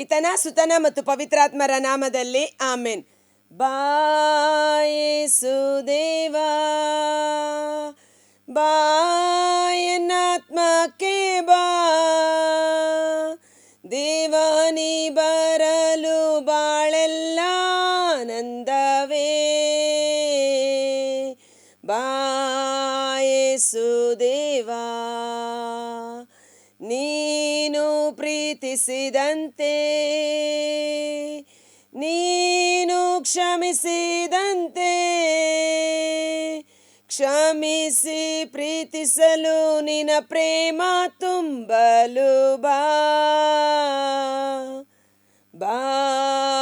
ಪಿತನ, ಸುತನ ಮತ್ತು ಪವಿತ್ರಾತ್ಮರ ನಾಮದಲ್ಲಿ ಆಮೇನ್. ಬಾಯಿಸುದೇವ ಬಾಯನಾತ್ಮಕ್ಕೆ ಬಾ. ದೇವಾನಿ ಬರಲು ಬಾಳೆಲ್ಲ ನಂದವೇ. ಬಾಯೇಸುದೇವಾ ನೀನು ಪ್ರೀತಿಸಿದಂತೆ, ನೀನು ಕ್ಷಮಿಸಿದಂತೆ, ಕ್ಷಮಿಸಿ ಪ್ರೀತಿಸಲು ನಿನ ಪ್ರೇಮ ತುಂಬಲು ಬಾ. ಬಾಯೇಸುದೇವಾ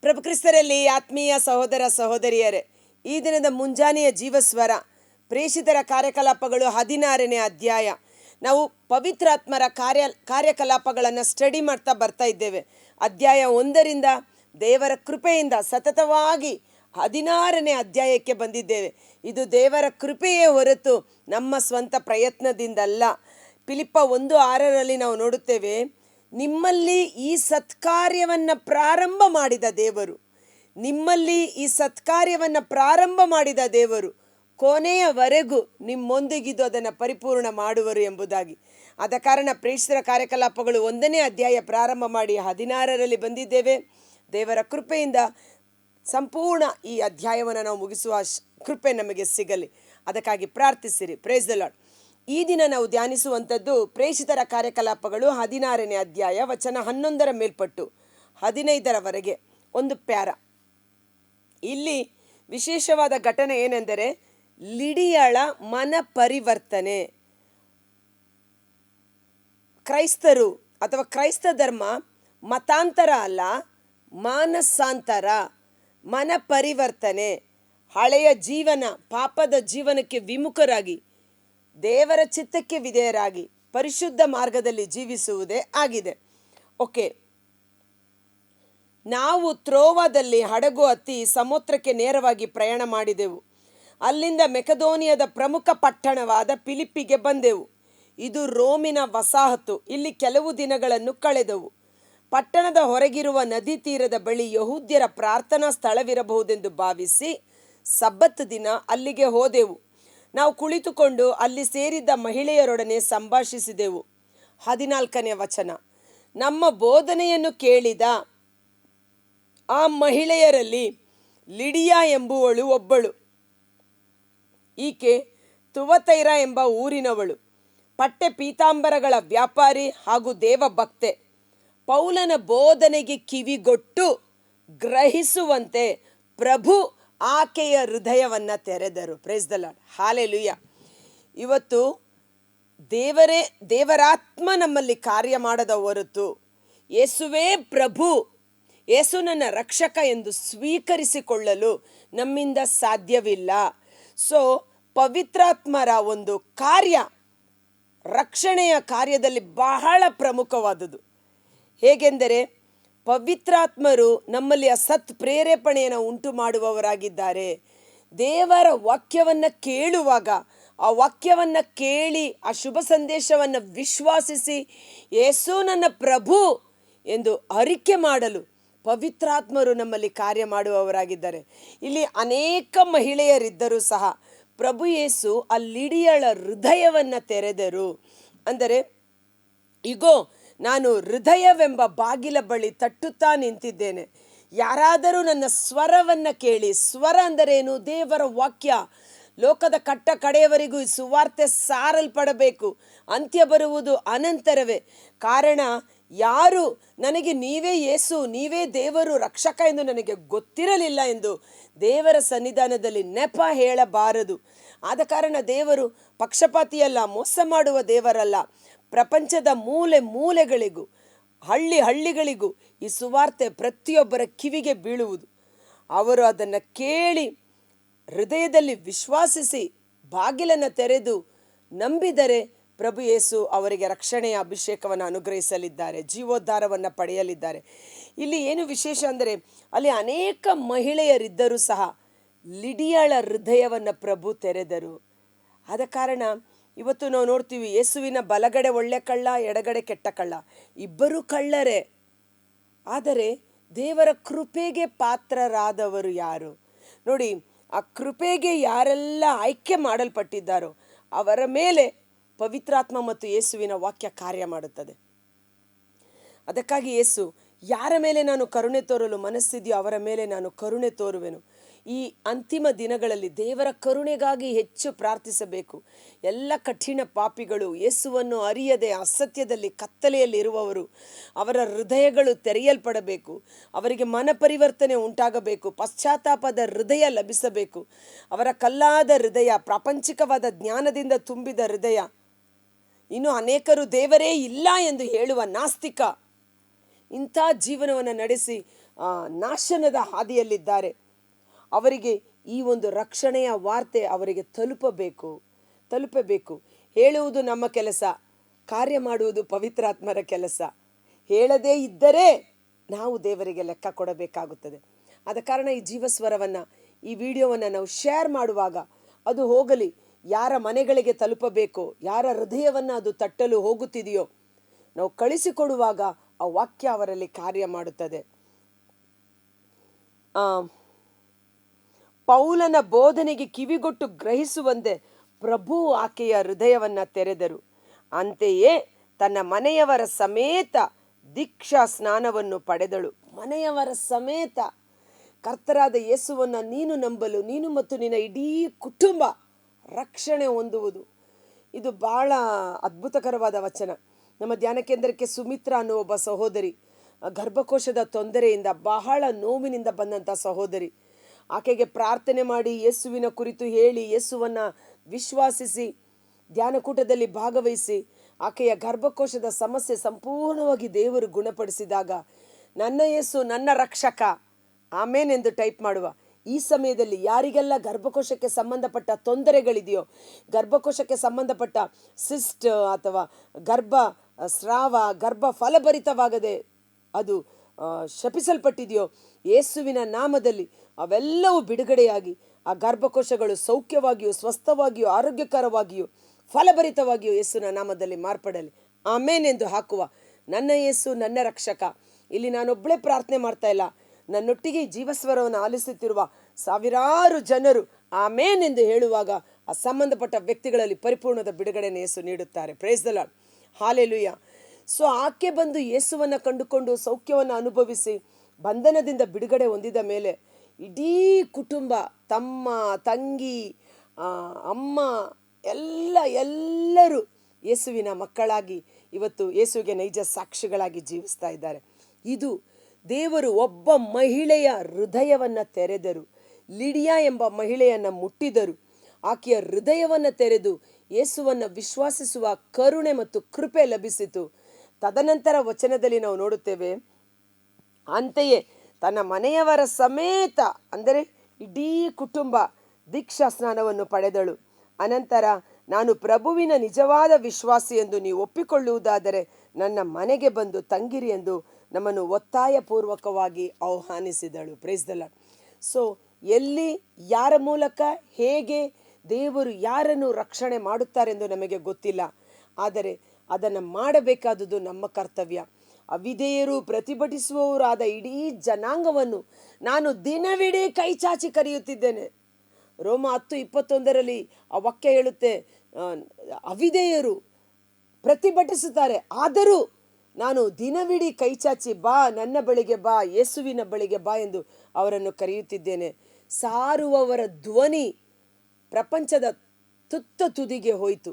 ಪ್ರಭು ಕ್ರಿಸ್ತರಲ್ಲಿ ಆತ್ಮೀಯ ಸಹೋದರ ಸಹೋದರಿಯರೇ, ಈ ದಿನದ ಮುಂಜಾನೆಯ ಜೀವಸ್ವರ ಪ್ರೇಷಿತರ ಕಾರ್ಯಕಲಾಪಗಳು ಹದಿನಾರನೇ ಅಧ್ಯಾಯ. ನಾವು ಪವಿತ್ರಾತ್ಮರ ಕಾರ್ಯ, ಕಾರ್ಯಕಲಾಪಗಳನ್ನು ಸ್ಟಡಿ ಮಾಡ್ತಾ ಬರ್ತಾ ಇದ್ದೇವೆ. ಅಧ್ಯಾಯ ಒಂದರಿಂದ ದೇವರ ಕೃಪೆಯಿಂದ ಸತತವಾಗಿ ಹದಿನಾರನೇ ಅಧ್ಯಾಯಕ್ಕೆ ಬಂದಿದ್ದೇವೆ. ಇದು ದೇವರ ಕೃಪೆಯೇ ಹೊರತು ನಮ್ಮ ಸ್ವಂತ ಪ್ರಯತ್ನದಿಂದಲ್ಲ. ಪಿಲಿಪ್ಪ ಒಂದು ಆರರಲ್ಲಿ ನಾವು ನೋಡುತ್ತೇವೆ, ನಿಮ್ಮಲ್ಲಿ ಈ ಸತ್ಕಾರ್ಯವನ್ನು ಪ್ರಾರಂಭ ಮಾಡಿದ ದೇವರು. ನಿಮ್ಮಲ್ಲಿ ಈ ಸತ್ಕಾರ್ಯವನ್ನು ಪ್ರಾರಂಭ ಮಾಡಿದ ದೇವರು. ಕೊನೆಯವರೆಗೂ ನಿಮ್ಮೊಂದಿಗಿದ್ದು ಅದನ್ನು ಪರಿಪೂರ್ಣ ಮಾಡುವರು ಎಂಬುದಾಗಿ. ಆದ ಕಾರಣ ಪ್ರೇಷಿತರ ಕಾರ್ಯಕಲಾಪಗಳು ಒಂದನೇ ಅಧ್ಯಾಯ ಪ್ರಾರಂಭ ಮಾಡಿ ಹದಿನಾರರಲ್ಲಿ ಬಂದಿದ್ದೇವೆ. ದೇವರ ಕೃಪೆಯಿಂದ ಸಂಪೂರ್ಣ ಈ ಅಧ್ಯಾಯವನ್ನು ನಾವು ಮುಗಿಸುವ ಕೃಪೆ ನಮಗೆ ಸಿಗಲಿ. ಅದಕ್ಕಾಗಿ ಪ್ರಾರ್ಥಿಸಿರಿ. ಪ್ರೇಸ್ ದ ಲಾರ್ಡ್ ಈ ದಿನ ನಾವು ಧ್ಯಾನಿಸುವಂಥದ್ದು ಪ್ರೇಷಿತರ ಕಾರ್ಯಕಲಾಪಗಳು ಹದಿನಾರನೇ ಅಧ್ಯಾಯ ವಚನ ಹನ್ನೊಂದರ ಮೇಲ್ಪಟ್ಟು ಹದಿನೈದರವರೆಗೆ ಒಂದು ಪ್ಯಾರ. ಇಲ್ಲಿ ವಿಶೇಷವಾದ ಘಟನೆ ಏನೆಂದರೆ ಲಿಡಿಯಳ ಮನ ಪರಿವರ್ತನೆ. ಕ್ರೈಸ್ತರು ಅಥವಾ ಕ್ರೈಸ್ತ ಧರ್ಮ ಮತಾಂತರ ಅಲ್ಲ, ಮಾನಸಾಂತರ, ಮನ ಪರಿವರ್ತನೆ. ಹಳೆಯ ಜೀವನ, ಪಾಪದ ಜೀವನಕ್ಕೆ ವಿಮುಖರಾಗಿ, ದೇವರ ಚಿತ್ತಕ್ಕೆ ವಿಧೇಯರಾಗಿ, ಪರಿಶುದ್ಧ ಮಾರ್ಗದಲ್ಲಿ ಜೀವಿಸುವುದೇ ಆಗಿದೆ. ಓಕೆ. ನಾವು ತ್ರೋವಾದಲ್ಲಿ ಹಡಗು ಹತ್ತಿ ಸಮುದ್ರಕ್ಕೆ ನೇರವಾಗಿ ಪ್ರಯಾಣ ಮಾಡಿದೆವು. ಅಲ್ಲಿಂದ ಮೆಕದೋನಿಯದ ಪ್ರಮುಖ ಪಟ್ಟಣವಾದ ಪಿಲಿಪ್ಪಿಗೆ ಬಂದೆವು. ಇದು ರೋಮಿನ ವಸಾಹತು. ಇಲ್ಲಿ ಕೆಲವು ದಿನಗಳನ್ನು ಕಳೆದವು. ಪಟ್ಟಣದ ಹೊರಗಿರುವ ನದಿ ತೀರದ ಬಳಿ ಯಹೂದ್ಯರ ಪ್ರಾರ್ಥನಾ ಸ್ಥಳವಿರಬಹುದೆಂದು ಭಾವಿಸಿ ಸಬ್ಬತ್ ದಿನ ಅಲ್ಲಿಗೆ ಹೋದೆವು. ನಾವು ಕುಳಿತುಕೊಂಡು ಅಲ್ಲಿ ಸೇರಿದ್ದ ಮಹಿಳೆಯರೊಡನೆ ಸಂಭಾಷಿಸಿದೆವು. ಹದಿನಾಲ್ಕನೇ ವಚನ. ನಮ್ಮ ಬೋಧನೆಯನ್ನು ಕೇಳಿದ ಆ ಮಹಿಳೆಯರಲ್ಲಿ ಲಿಡಿಯಾ ಎಂಬುವಳು ಒಬ್ಬಳು. ಈಕೆ ತುವತೈರ ಎಂಬ ಊರಿನವಳು. ಪಟ್ಟೆ ಪೀತಾಂಬರಗಳ ವ್ಯಾಪಾರಿ ಹಾಗೂ ದೇವಭಕ್ತೆ. ಪೌಲನ ಬೋಧನೆಗೆ ಕಿವಿಗೊಟ್ಟು ಗ್ರಹಿಸುವಂತೆ ಪ್ರಭು ಆಕೆಯ ಹೃದಯವನ್ನ ತೆರೆದರು. ಪ್ರೇಸ್ ದ ಲಾರ್ಡ್ ಹಾಲೆಲುಯ್ಯ ಇವತ್ತು ದೇವರೇ, ದೇವರಾತ್ಮ ನಮ್ಮಲ್ಲಿ ಕಾರ್ಯ ಮಾಡದ ಹೊರತು ಯೇಸುವೇ ಪ್ರಭು, ಯೇಸು ನನ್ನ ರಕ್ಷಕ ಎಂದು ಸ್ವೀಕರಿಸಿಕೊಳ್ಳಲು ನಮ್ಮಿಂದ ಸಾಧ್ಯವಿಲ್ಲ. ಸೊ ಪವಿತ್ರಾತ್ಮರ ಒಂದು ಕಾರ್ಯ, ರಕ್ಷಣೆಯ ಕಾರ್ಯದಲ್ಲಿ ಬಹಳ ಪ್ರಮುಖವಾದುದು ಹೇಗೆಂದರೆ, ಪವಿತ್ರಾತ್ಮರು ನಮ್ಮಲ್ಲಿ ಅಸತ್ ಸತ್ ಪ್ರೇರೇಪಣೆಯನ್ನು ಉಂಟು ಮಾಡುವವರಾಗಿದ್ದಾರೆ. ದೇವರ ವಾಕ್ಯವನ್ನು ಕೇಳುವಾಗ, ಆ ವಾಕ್ಯವನ್ನು ಕೇಳಿ, ಆ ಶುಭ ಸಂದೇಶವನ್ನು ವಿಶ್ವಾಸಿಸಿ, ಯೇಸು ನನ್ನ ಪ್ರಭು ಎಂದು ಅರಿಕೆ ಮಾಡಲು ಪವಿತ್ರಾತ್ಮರು ನಮ್ಮಲ್ಲಿ ಕಾರ್ಯ ಮಾಡುವವರಾಗಿದ್ದಾರೆ. ಇಲ್ಲಿ ಅನೇಕ ಮಹಿಳೆಯರಿದ್ದರೂ ಸಹ ಪ್ರಭು ಯೇಸು ಅಲ್ಲಿಡಿಯಳ ಹೃದಯವನ್ನ ತೆರೆದರು. ಅಂದರೆ, ಇಗೋ, ನಾನು ಹೃದಯವೆಂಬ ಬಾಗಿಲ ಬಳಿ ತಟ್ಟುತ್ತಾ ನಿಂತಿದ್ದೇನೆ. ಯಾರಾದರೂ ನನ್ನ ಸ್ವರವನ್ನು ಕೇಳಿ, ಸ್ವರ ಅಂದರೇನು? ದೇವರ ವಾಕ್ಯ. ಲೋಕದ ಕಟ್ಟ ಕಡೆಯವರಿಗೂ ಈ ಸುವಾರ್ತೆ ಸಾರಲ್ಪಡಬೇಕು. ಅಂತ್ಯ ಬರುವುದು ಅನಂತರವೇ. ಕಾರಣ ಯಾರು ನನಗೆ ನೀವೇ ಯೇಸು, ನೀವೇ ದೇವರು, ರಕ್ಷಕ ಎಂದು ನನಗೆ ಗೊತ್ತಿರಲಿಲ್ಲ ಎಂದು ದೇವರ ಸನ್ನಿಧಾನದಲ್ಲಿ ನೆಪ ಹೇಳಬಾರದು. ಆದ ಕಾರಣ ದೇವರು ಪಕ್ಷಪಾತಿಯಲ್ಲ, ಮೋಸ ಮಾಡುವ ದೇವರಲ್ಲ. ಪ್ರಪಂಚದ ಮೂಲೆ ಮೂಲೆಗಳಿಗೂ, ಹಳ್ಳಿ ಹಳ್ಳಿಗಳಿಗೂ ಈ ಸುವಾರ್ತೆ ಪ್ರತಿಯೊಬ್ಬರ ಕಿವಿಗೆ ಬೀಳುವುದು. ಅವರು ಅದನ್ನು ಕೇಳಿ ಹೃದಯದಲ್ಲಿ ವಿಶ್ವಾಸಿಸಿ ಬಾಗಿಲನ್ನು ತೆರೆದು ನಂಬಿದರೆ ಪ್ರಭು ಯೇಸು ಅವರಿಗೆ ರಕ್ಷಣೆಯ ಅಭಿಷೇಕವನ್ನು ಅನುಗ್ರಹಿಸಲಿದ್ದಾರೆ, ಜೀವೋದ್ಧಾರವನ್ನು ಪಡೆಯಲಿದ್ದಾರೆ. ಇಲ್ಲಿ ಏನು ವಿಶೇಷ ಅಂದರೆ, ಅಲ್ಲಿ ಅನೇಕ ಮಹಿಳೆಯರಿದ್ದರೂ ಸಹ ಲಿಡಿಯಳ ಹೃದಯವನ್ನು ಪ್ರಭು ತೆರೆದರು. ಆದ ಕಾರಣ ಇವತ್ತು ನಾವು ನೋಡ್ತೀವಿ, ಯೇಸುವಿನ ಬಲಗಡೆ ಒಳ್ಳೆ ಕಳ್ಳ, ಎಡಗಡೆ ಕೆಟ್ಟ ಕಳ್ಳ. ಇಬ್ಬರು ಕಳ್ಳರೆ. ಆದರೆ ದೇವರ ಕೃಪೆಗೆ ಪಾತ್ರರಾದವರು ಯಾರು? ನೋಡಿ, ಆ ಕೃಪೆಗೆ ಯಾರೆಲ್ಲ ಆಯ್ಕೆ ಮಾಡಲ್ಪಟ್ಟಿದ್ದಾರೋ, ಅವರ ಮೇಲೆ ಪವಿತ್ರಾತ್ಮ ಮತ್ತು ಯೇಸುವಿನ ವಾಕ್ಯ ಕಾರ್ಯ ಮಾಡುತ್ತದೆ. ಅದಕ್ಕಾಗಿ ಯೇಸು, ಯಾರ ಮೇಲೆ ನಾನು ಕರುಣೆ ತೋರಲು ಮನಸ್ಸಿದೆಯೋ ಅವರ ಮೇಲೆ ನಾನು ಕರುಣೆ ತೋರುವೆನು. ಈ ಅಂತಿಮ ದಿನಗಳಲ್ಲಿ ದೇವರ ಕರುಣೆಗಾಗಿ ಹೆಚ್ಚು ಪ್ರಾರ್ಥಿಸಬೇಕು. ಎಲ್ಲ ಕಠಿಣ ಪಾಪಿಗಳು ಯೇಸುವನ್ನು ಅರಿಯದೆ ಅಸತ್ಯದಲ್ಲಿ ಕತ್ತಲೆಯಲ್ಲಿ ಇರುವವರು, ಅವರ ಹೃದಯಗಳು ತೆರೆಯಲ್ಪಡಬೇಕು. ಅವರಿಗೆ ಮನ ಪರಿವರ್ತನೆ ಉಂಟಾಗಬೇಕು. ಪಶ್ಚಾತ್ತಾಪದ ಹೃದಯ ಲಭಿಸಬೇಕು. ಅವರ ಕಲ್ಲಾದ ಹೃದಯ, ಪ್ರಾಪಂಚಿಕವಾದ ಜ್ಞಾನದಿಂದ ತುಂಬಿದ ಹೃದಯ ಇನ್ನು ಅನೇಕರು ದೇವರೇ ಇಲ್ಲ ಎಂದು ಹೇಳುವ ನಾಸ್ತಿಕ ಇಂಥ ಜೀವನವನ್ನು ನಡೆಸಿ ನಾಶನದ ಹಾದಿಯಲ್ಲಿದ್ದಾರೆ. ಅವರಿಗೆ ಈ ಒಂದು ರಕ್ಷಣೆಯ ವಾರ್ತೆ ಅವರಿಗೆ ತಲುಪಬೇಕು ತಲುಪಬೇಕು. ಹೇಳುವುದು ನಮ್ಮ ಕೆಲಸ, ಕಾರ್ಯ ಮಾಡುವುದು ಪವಿತ್ರಾತ್ಮರ ಕೆಲಸ. ಹೇಳದೇ ಇದ್ದರೆ ನಾವು ದೇವರಿಗೆ ಲೆಕ್ಕ ಕೊಡಬೇಕಾಗುತ್ತದೆ. ಆದ ಕಾರಣ ಈ ಜೀವಸ್ವರವನ್ನು, ಈ ವಿಡಿಯೋವನ್ನು ನಾವು ಶೇರ್ ಮಾಡುವಾಗ ಅದು ಹೋಗಲಿ ಯಾರ ಮನೆಗಳಿಗೆ ತಲುಪಬೇಕು ಯಾರ ಹೃದಯವನ್ನು ಅದು ತಟ್ಟಲು ಹೋಗುತ್ತಿದೆಯೋ ನಾವು ಕಳಿಸಿಕೊಡುವಾಗ ಆ ವಾಕ್ಯ ಅವರಲ್ಲಿ ಕಾರ್ಯ ಮಾಡುತ್ತದೆ. ಆ, ಪೌಲನ ಬೋಧನೆಗೆ ಕಿವಿಗೊಟ್ಟು ಗ್ರಹಿಸುವಂತೆ ಪ್ರಭು ಆಕೆಯ ಹೃದಯವನ್ನು ತೆರೆದರು. ಅಂತೆಯೇ ತನ್ನ ಮನೆಯವರ ಸಮೇತ ದೀಕ್ಷಾ ಸ್ನಾನವನ್ನು ಪಡೆದಳು. ಮನೆಯವರ ಸಮೇತ ಕರ್ತರಾದ ಯೇಸುವನ್ನು ನೀನು ನಂಬಲು ನೀನು ಮತ್ತು ನಿನ್ನ ಇಡೀ ಕುಟುಂಬ ರಕ್ಷಣೆ ಹೊಂದುವುದು. ಇದು ಬಹಳ ಅದ್ಭುತಕರವಾದ ವಚನ. ನಮ್ಮ ಧ್ಯಾನ ಕೇಂದ್ರಕ್ಕೆ ಸುಮಿತ್ರಾ ಅನ್ನೋ ಒಬ್ಬ ಸಹೋದರಿ, ಗರ್ಭಕೋಶದ ತೊಂದರೆಯಿಂದ ಬಹಳ ನೋವಿನಿಂದ ಬಂದಂಥ ಸಹೋದರಿ. ಆಕೆಗೆ ಪ್ರಾರ್ಥನೆ ಮಾಡಿ ಯೇಸುವಿನ ಕುರಿತು ಹೇಳಿ, ಯೇಸುವನ್ನು ವಿಶ್ವಾಸಿಸಿ, ಧ್ಯಾನಕೂಟದಲ್ಲಿ ಭಾಗವಹಿಸಿ, ಆಕೆಯ ಗರ್ಭಕೋಶದ ಸಮಸ್ಯೆ ಸಂಪೂರ್ಣವಾಗಿ ದೇವರು ಗುಣಪಡಿಸಿದಾಗ, ನನ್ನ ಯೇಸು ನನ್ನ ರಕ್ಷಕ ಆಮೇನೆಂದು ಟೈಪ್ ಮಾಡುವ. ಈ ಸಮಯದಲ್ಲಿ ಯಾರಿಗೆಲ್ಲ ಗರ್ಭಕೋಶಕ್ಕೆ ಸಂಬಂಧಪಟ್ಟ ತೊಂದರೆಗಳಿದೆಯೋ, ಗರ್ಭಕೋಶಕ್ಕೆ ಸಂಬಂಧಪಟ್ಟ ಸಿಸ್ಟ್ ಅಥವಾ ಗರ್ಭ ಸ್ರಾವ, ಗರ್ಭ ಫಲಭರಿತವಾಗದೆ ಅದು ಶಪಿಸಲ್ಪಟ್ಟಿದೆಯೋ, ಯೇಸುವಿನ ನಾಮದಲ್ಲಿ ಅವೆಲ್ಲವೂ ಬಿಡುಗಡೆಯಾಗಿ, ಆ ಗರ್ಭಕೋಶಗಳು ಸೌಖ್ಯವಾಗಿಯೂ, ಸ್ವಸ್ಥವಾಗಿಯೂ, ಆರೋಗ್ಯಕರವಾಗಿಯೂ, ಫಲಭರಿತವಾಗಿಯೂ ಯೇಸುವಿನ ನಾಮದಲ್ಲಿ ಮಾರ್ಪಡಲಿ. ಆಮೇನೆಂದು ಹಾಕುವ ನನ್ನ ಯೇಸು, ನನ್ನ ರಕ್ಷಕ. ಇಲ್ಲಿ ನಾನೊಬ್ಬಳೇ ಪ್ರಾರ್ಥನೆ ಮಾಡ್ತಾ ಇಲ್ಲ. ನನ್ನೊಟ್ಟಿಗೆ ಜೀವಸ್ವರವನ್ನು ಆಲಿಸುತ್ತಿರುವ ಸಾವಿರಾರು ಜನರು ಆಮೇನೆಂದು ಹೇಳುವಾಗ ಆ ಸಂಬಂಧಪಟ್ಟ ವ್ಯಕ್ತಿಗಳಲ್ಲಿ ಪರಿಪೂರ್ಣದ ಬಿಡುಗಡೆಯನ್ನು ಯೇಸು ನೀಡುತ್ತಾರೆ. Praise the lord hallelujah so ಆಕೆ ಬಂದು ಯೇಸುವನ್ನು ಕಂಡುಕೊಂಡು ಸೌಖ್ಯವನ್ನು ಅನುಭವಿಸಿ ಬಂಧನದಿಂದ ಬಿಡುಗಡೆ ಹೊಂದಿದ ಮೇಲೆ ಇಡೀ ಕುಟುಂಬ, ತಮ್ಮ, ತಂಗಿ ಅಮ್ಮ, ಎಲ್ಲ, ಎಲ್ಲರೂ ಯೇಸುವಿನ ಮಕ್ಕಳಾಗಿ ಇವತ್ತು ಯೇಸುವಿಗೆ ನೈಜ ಸಾಕ್ಷಿಗಳಾಗಿ ಜೀವಿಸ್ತಾ ಇದ್ದಾರೆ. ಇದು ದೇವರು ಒಬ್ಬ ಮಹಿಳೆಯ ಹೃದಯವನ್ನು ತೆರೆದರು. ಲಿಡಿಯಾ ಎಂಬ ಮಹಿಳೆಯನ್ನು ಮುಟ್ಟಿದರು. ಆಕೆಯ ಹೃದಯವನ್ನು ತೆರೆದು ಯೇಸುವನ್ನು ವಿಶ್ವಾಸಿಸುವ ಕರುಣೆ ಮತ್ತು ಕೃಪೆ ಲಭಿಸಿತು. ತದನಂತರ ವಚನದಲ್ಲಿ ನಾವು ನೋಡುತ್ತೇವೆ, ಅಂತೆಯೇ ತನ್ನ ಮನೆಯವರ ಸಮೇತ, ಅಂದರೆ ಇಡೀ ಕುಟುಂಬ ದೀಕ್ಷಾ ಸ್ನಾನವನ್ನು ಪಡೆದಳು. ಅನಂತರ, ನಾನು ಪ್ರಭುವಿನ ನಿಜವಾದ ವಿಶ್ವಾಸಿ ಎಂದು ನೀವು ಒಪ್ಪಿಕೊಳ್ಳುವುದಾದರೆ ನನ್ನ ಮನೆಗೆ ಬಂದು ತಂಗಿರಿ ಎಂದು ನಮ್ಮನ್ನು ಒತ್ತಾಯಪೂರ್ವಕವಾಗಿ ಆಹ್ವಾನಿಸಿದಳು. ಪ್ರೈಸ್ ದ ಲಾರ್ಡ್ ಸೊ ಎಲ್ಲಿ ಯಾರ ಮೂಲಕ, ಹೇಗೆ ದೇವರು ಯಾರನ್ನು ರಕ್ಷಣೆ ಮಾಡುತ್ತಾರೆಂದು ನಮಗೆ ಗೊತ್ತಿಲ್ಲ. ಆದರೆ ಅದನ್ನು ಮಾಡಬೇಕಾದದ್ದು ನಮ್ಮ ಕರ್ತವ್ಯ. ಅವಿಧೇಯರು ಪ್ರತಿಭಟಿಸುವವರಾದ ಇಡೀ ಜನಾಂಗವನ್ನು ನಾನು ದಿನವಿಡೀ ಕೈಚಾಚಿ ಕರೆಯುತ್ತಿದ್ದೇನೆ. ರೋಮ ಹತ್ತು ಇಪ್ಪತ್ತೊಂದರಲ್ಲಿ ಆ ವಾಕ್ಯ ಹೇಳುತ್ತೆ ಅವಿಧೇಯರು ಪ್ರತಿಭಟಿಸುತ್ತಾರೆ. ಆದರೂ ನಾನು ದಿನವಿಡೀ ಕೈಚಾಚಿ ಬಾ, ನನ್ನ ಬಳಿಗೆ ಬಾ, ಯೇಸುವಿನ ಬಳಿಗೆ ಬಾ ಎಂದು ಅವರನ್ನು ಕರೆಯುತ್ತಿದ್ದೇನೆ. ಸಾರುವವರ ಧ್ವನಿ ಪ್ರಪಂಚದ ತುತ್ತ ತುದಿಗೆ ಹೋಯಿತು.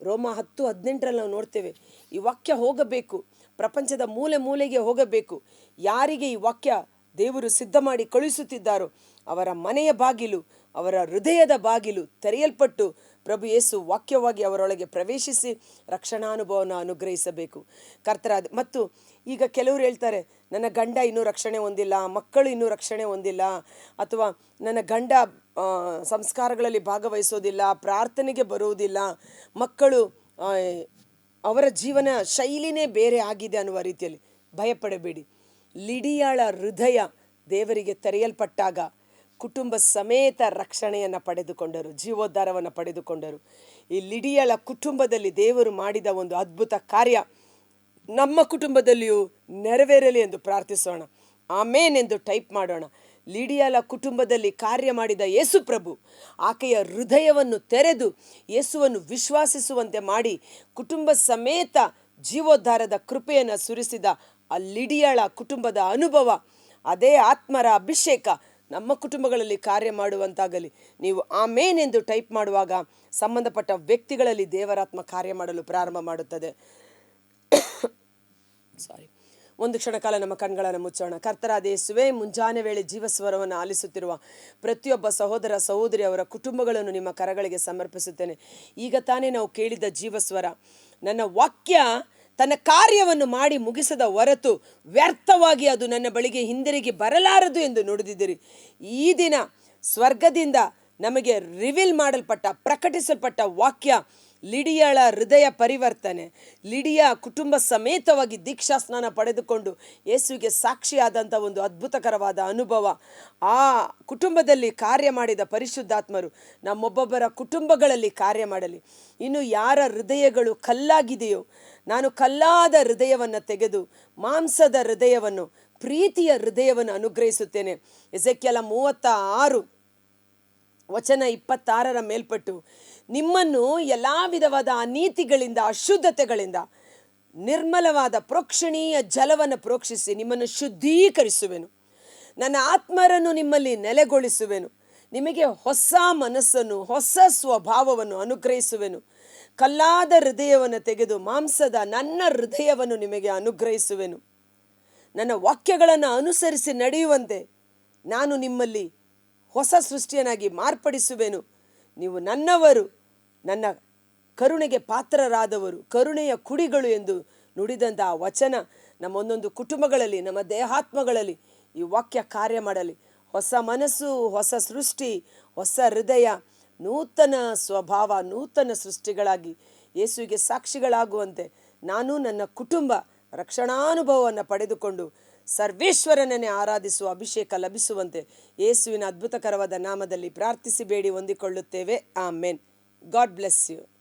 ರೋಮ ಹತ್ತು ಹದಿನೆಂಟರಲ್ಲಿ ನಾವು ನೋಡ್ತೇವೆ, ಈ ವಾಕ್ಯ ಹೋಗಬೇಕು. ಪ್ರಪಂಚದ ಮೂಲೆ ಮೂಲೆಗೆ ಹೋಗಬೇಕು. ಯಾರಿಗೆ ಈ ವಾಕ್ಯ ದೇವರು ಸಿದ್ಧ ಮಾಡಿ ಕಳುಹಿಸುತ್ತಿದ್ದಾರೋ. ಅವರ ಮನೆಯ ಬಾಗಿಲು, ಅವರ ಹೃದಯದ ಬಾಗಿಲು ತೆರೆಯಲ್ಪಟ್ಟು ಪ್ರಭು ಯೇಸು ವಾಕ್ಯವಾಗಿ ಅವರೊಳಗೆ ಪ್ರವೇಶಿಸಿ ರಕ್ಷಣಾನುಭವನ ಅನುಗ್ರಹಿಸಬೇಕು. ಕರ್ತರಾದ, ಮತ್ತು ಈಗ ಕೆಲವರು ಹೇಳ್ತಾರೆ, ನನ್ನ ಗಂಡ ಇನ್ನೂ ರಕ್ಷಣೆ ಹೊಂದಿಲ್ಲ, ಮಕ್ಕಳು ಇನ್ನೂ ರಕ್ಷಣೆ ಹೊಂದಿಲ್ಲ, ಅಥವಾ ನನ್ನ ಗಂಡ ಸಂಸ್ಕಾರಗಳಲ್ಲಿ ಭಾಗವಹಿಸೋದಿಲ್ಲ, ಪ್ರಾರ್ಥನೆಗೆ ಬರುವುದಿಲ್ಲ, ಮಕ್ಕಳು ಅವರ ಜೀವನ ಶೈಲಿನೇ ಬೇರೆ ಆಗಿದೆ ಅನ್ನುವ ರೀತಿಯಲ್ಲಿ ಭಯಪಡಬೇಡಿ. ಲಿಡಿಯಾಳ ಹೃದಯ ದೇವರಿಗೆ ತೆರೆಯಲ್ಪಟ್ಟಾಗ ಕುಟುಂಬ ಸಮೇತ ರಕ್ಷಣೆಯನ್ನು ಪಡೆದುಕೊಂಡರು, ಜೀವೋದ್ಧಾರವನ್ನು ಪಡೆದುಕೊಂಡರು. ಈ ಲಿಡಿಯಳ ಕುಟುಂಬದಲ್ಲಿ ದೇವರು ಮಾಡಿದ ಒಂದು ಅದ್ಭುತ ಕಾರ್ಯ ನಮ್ಮ ಕುಟುಂಬದಲ್ಲಿಯೂ ನೆರವೇರಲಿ ಎಂದು ಪ್ರಾರ್ಥಿಸೋಣ. ಆಮೇನ್ ಎಂದು ಟೈಪ್ ಮಾಡೋಣ. ಲಿಡಿಯಾಲ ಕುಟುಂಬದಲ್ಲಿ ಕಾರ್ಯ ಮಾಡಿದ ಯೇಸು ಪ್ರಭು ಆಕೆಯ ಹೃದಯವನ್ನು ತೆರೆದು ಯೇಸುವನ್ನು ವಿಶ್ವಾಸಿಸುವಂತೆ ಮಾಡಿ ಕುಟುಂಬ ಸಮೇತ ಜೀವೋದ್ಧಾರದ ಕೃಪೆಯನ್ನು ಸುರಿಸಿದ ಆ ಲಿಡಿಯಳ ಕುಟುಂಬದ ಅನುಭವ, ಅದೇ ಆತ್ಮರ ಅಭಿಷೇಕ ನಮ್ಮ ಕುಟುಂಬಗಳಲ್ಲಿ ಕಾರ್ಯ ಮಾಡುವಂತಾಗಲಿ. ನೀವು ಆಮೇನ್ ಎಂದು ಟೈಪ್ ಮಾಡುವಾಗ ಸಂಬಂಧಪಟ್ಟ ವ್ಯಕ್ತಿಗಳಲ್ಲಿ ದೇವರಾತ್ಮ ಕಾರ್ಯ ಮಾಡಲು ಪ್ರಾರಂಭ ಮಾಡುತ್ತದೆ. ಸಾರಿ ಒಂದು ಕ್ಷಣ ಕಾಲ ನಮ್ಮ ಕಣ್ಗಳನ್ನು ಮುಚ್ಚೋಣ. ಕರ್ತರಾದ ಯೇಸುವೆ, ಮುಂಜಾನೆ ವೇಳೆ ಜೀವಸ್ವರವನ್ನು ಆಲಿಸುತ್ತಿರುವ ಪ್ರತಿಯೊಬ್ಬ ಸಹೋದರ ಸಹೋದರಿ ಅವರ ಕುಟುಂಬಗಳನ್ನು ನಿಮ್ಮ ಕರಗಳಿಗೆ ಸಮರ್ಪಿಸುತ್ತೇನೆ. ಈಗ ತಾನೇ ನಾವು ಕೇಳಿದ ಜೀವಸ್ವರ, ನನ್ನ ವಾಕ್ಯ ತನ್ನ ಕಾರ್ಯವನ್ನು ಮಾಡಿ ಮುಗಿಸದ ಹೊರತು ವ್ಯರ್ಥವಾಗಿ ಅದು ನನ್ನ ಬಳಿಗೆ ಹಿಂದಿರುಗಿ ಬರಲಾರದು ಎಂದು ನುಡಿದಿದ್ದೀರಿ. ಈ ದಿನ ಸ್ವರ್ಗದಿಂದ ನಮಗೆ ರಿವೀಲ್ ಮಾಡಲ್ಪಟ್ಟ, ಪ್ರಕಟಿಸಲ್ಪಟ್ಟ ವಾಕ್ಯ ಲಿಡಿಯಳ ಹೃದಯ ಪರಿವರ್ತನೆ. ಲಿಡಿಯ ಕುಟುಂಬ ಸಮೇತವಾಗಿ ದೀಕ್ಷಾ ಸ್ನಾನ ಪಡೆದುಕೊಂಡು ಯೇಸುವಿಗೆ ಸಾಕ್ಷಿಯಾದಂಥ ಒಂದು ಅದ್ಭುತಕರವಾದ ಅನುಭವ. ಆ ಕುಟುಂಬದಲ್ಲಿ ಕಾರ್ಯ ಮಾಡಿದ ಪರಿಶುದ್ಧಾತ್ಮರು ನಮ್ಮೊಬ್ಬೊಬ್ಬರ ಕುಟುಂಬಗಳಲ್ಲಿ ಕಾರ್ಯ ಮಾಡಲಿ. ಇನ್ನು ಯಾರ ಹೃದಯಗಳು ಕಲ್ಲಾಗಿದೆಯೋ ನಾನು ಕಲ್ಲಾದ ಹೃದಯವನ್ನು ತೆಗೆದು ಮಾಂಸದ ಹೃದಯವನ್ನು, ಪ್ರೀತಿಯ ಹೃದಯವನ್ನು ಅನುಗ್ರಹಿಸುತ್ತೇನೆ. ಎಸೆಕ್ಕೆಲ ಮೂವತ್ತ ಆರು ವಚನ ಇಪ್ಪತ್ತಾರರ ಮೇಲ್ಪಟ್ಟು, ನಿಮ್ಮನ್ನು ಎಲ್ಲ ವಿಧವಾದ ಅನೀತಿಗಳಿಂದ, ಅಶುದ್ಧತೆಗಳಿಂದ, ನಿರ್ಮಲವಾದ ಪ್ರೋಕ್ಷಣೀಯ ಜಲವನ್ನು ಪ್ರೋಕ್ಷಿಸಿ ನಿಮ್ಮನ್ನು ಶುದ್ಧೀಕರಿಸುವೆನು. ನನ್ನ ಆತ್ಮರನ್ನು ನಿಮ್ಮಲ್ಲಿ ನೆಲೆಗೊಳಿಸುವೆನು. ನಿಮಗೆ ಹೊಸ ಮನಸ್ಸನ್ನು, ಹೊಸ ಸ್ವಭಾವವನ್ನು ಅನುಗ್ರಹಿಸುವೆನು. ಕಲ್ಲಾದ ಹೃದಯವನ್ನು ತೆಗೆದು ಮಾಂಸದ ನನ್ನ ಹೃದಯವನ್ನು ನಿಮಗೆ ಅನುಗ್ರಹಿಸುವೆನು. ನನ್ನ ವಾಕ್ಯಗಳನ್ನು ಅನುಸರಿಸಿ ನಡೆಯುವಂತೆ ನಾನು ನಿಮ್ಮಲ್ಲಿ ಹೊಸ ಸೃಷ್ಟಿಯನ್ನಾಗಿ ಮಾರ್ಪಡಿಸುವೆನು. ನೀವು ನನ್ನವರು, ನನ್ನ ಕರುಣೆಗೆ ಪಾತ್ರರಾದವರು, ಕರುಣೆಯ ಕುಡಿಗಳು ಎಂದು ನುಡಿದಂಥ ಆ ವಚನ ನಮ್ಮ ಒಂದೊಂದು ಕುಟುಂಬಗಳಲ್ಲಿ, ನಮ್ಮ ದೇಹಾತ್ಮಗಳಲ್ಲಿ ಈ ವಾಕ್ಯ ಕಾರ್ಯ ಮಾಡಲಿ. ಹೊಸ ಮನಸ್ಸು, ಹೊಸ ಸೃಷ್ಟಿ, ಹೊಸ ಹೃದಯ ನೂತನ ಸ್ವಭಾವ, ನೂತನ ಸೃಷ್ಟಿಗಳಾಗಿ ಯೇಸುವಿಗೆ ಸಾಕ್ಷಿಗಳಾಗುವಂತೆ ನಾನು ನನ್ನ ಕುಟುಂಬ ರಕ್ಷಣಾನುಭವವನ್ನು ಪಡೆದುಕೊಂಡು ಸರ್ವೇಶ್ವರನನ್ನೇ ಆರಾಧಿಸುವ ಅಭಿಷೇಕ ಲಭಿಸುವಂತೆ ಯೇಸುವಿನ ಅದ್ಭುತಕರವಾದ ನಾಮದಲ್ಲಿ ಪ್ರಾರ್ಥಿಸಿ ಬೇಡಿ, ಹೊಂದಿಕೊಳ್ಳುತ್ತೇವೆ. ಆ ಮೆನ್ ಗಾಡ್ ಬ್ಲೆಸ್ ಯು.